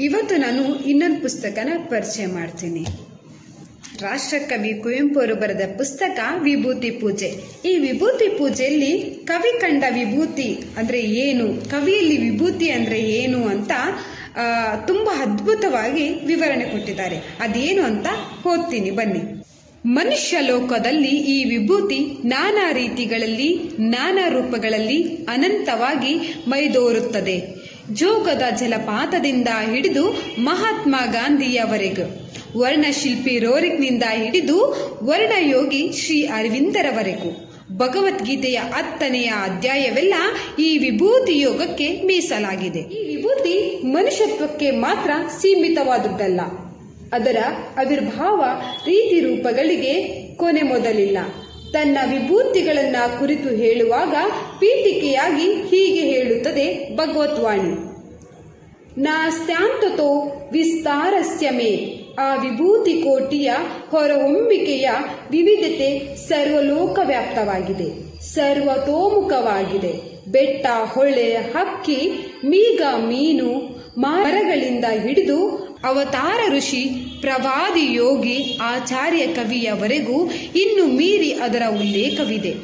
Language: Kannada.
ಇವತ್ತು ನಾನು ಇನ್ನೊಂದು ಪುಸ್ತಕನ ಪರಿಚಯ ಮಾಡ್ತೀನಿ. ರಾಷ್ಟ್ರಕವಿ ಕುವೆಂಪು ಅವರು ಬರೆದ ಪುಸ್ತಕ ವಿಭೂತಿ ಪೂಜೆ. ಈ ವಿಭೂತಿ ಪೂಜೆಯಲ್ಲಿ ಕವಿ ಕಂಡ ವಿಭೂತಿ ಅಂದ್ರೆ ಏನು? ಕವಿಯಲ್ಲಿ ವಿಭೂತಿ ಅಂದ್ರೆ ಏನು ಅಂತ ತುಂಬಾ ಅದ್ಭುತವಾಗಿ ವಿವರಣೆ ಕೊಟ್ಟಿದ್ದಾರೆ. ಅದೇನು ಅಂತ ಓದ್ತೀನಿ, ಬನ್ನಿ. ಮನುಷ್ಯ ಲೋಕದಲ್ಲಿ ಈ ವಿಭೂತಿ ನಾನಾ ರೀತಿಗಳಲ್ಲಿ, ನಾನಾ ರೂಪಗಳಲ್ಲಿ ಅನಂತವಾಗಿ ಮೈದೋರುತ್ತದೆ. ಜೋಗದ ಜಲಪಾತದಿಂದ ಹಿಡಿದು ಮಹಾತ್ಮ ಗಾಂಧಿಯವರೆಗೂ. ವರ್ಣಶಿಲ್ಪಿ ರೋರಿಕ್ನಿಂದ ಹಿಡಿದು ವರ್ಣಯೋಗಿ ಶ್ರೀ ಅರವಿಂದರವರೆಗೂ. ಭಗವದ್ಗೀತೆಯ ಹತ್ತನೆಯ ಅಧ್ಯಾಯವೆಲ್ಲ ಈ ವಿಭೂತಿ ಯೋಗಕ್ಕೆ ಮೀಸಲಾಗಿದೆ. ಈ ವಿಭೂತಿ ಮನುಷ್ಯತ್ವಕ್ಕೆ ಮಾತ್ರ ಸೀಮಿತವಾದುದಲ್ಲ ಅದರ ಆವಿರ್ಭಾವ ರೀತಿ ರೂಪಗಳಿಗೆ ಕೊನೆ ಮೊದಲಿಲ್ಲ. ತನ್ನ ವಿಭೂತಿಗಳನ್ನ ಕುರಿತು ಹೇಳುವಾಗ ಪೀಠಿಕೆಯಾಗಿ ಹೀಗೆ ಹೇಳುತ್ತದೆ ಭಗವತ್ವಾಣಿ ನಾಸ್ತ್ಯಾಂತತೋ ವಿಸ್ತಾರಸ್ಯ ಮೇ. ಆ ವಿಭೂತಿ ಕೋಟಿಯ ಹೊರಹೊಮ್ಮಿಕೆಯ ವಿವಿಧತೆ ಸರ್ವಲೋಕವ್ಯಾಪ್ತವಾಗಿದೆ, ಸರ್ವತೋಮುಖವಾಗಿದೆ. ಬೆಟ್ಟ, ಹೊಳೆ, ಹಕ್ಕಿ, ಮೀಗ, ಮೀನು, ಮರಗಳಿಂದ ಹಿಡಿದು ಅವತಾರ ಋಷಿ, ಪ್ರವಾದಿ ಯೋಗಿ, ಆಚಾರ್ಯ ಕವಿಯವರೆಗೂ ಇನ್ನು ಮೀರಿ ಅದರ ಉಲ್ಲೇಖವಿದೆ.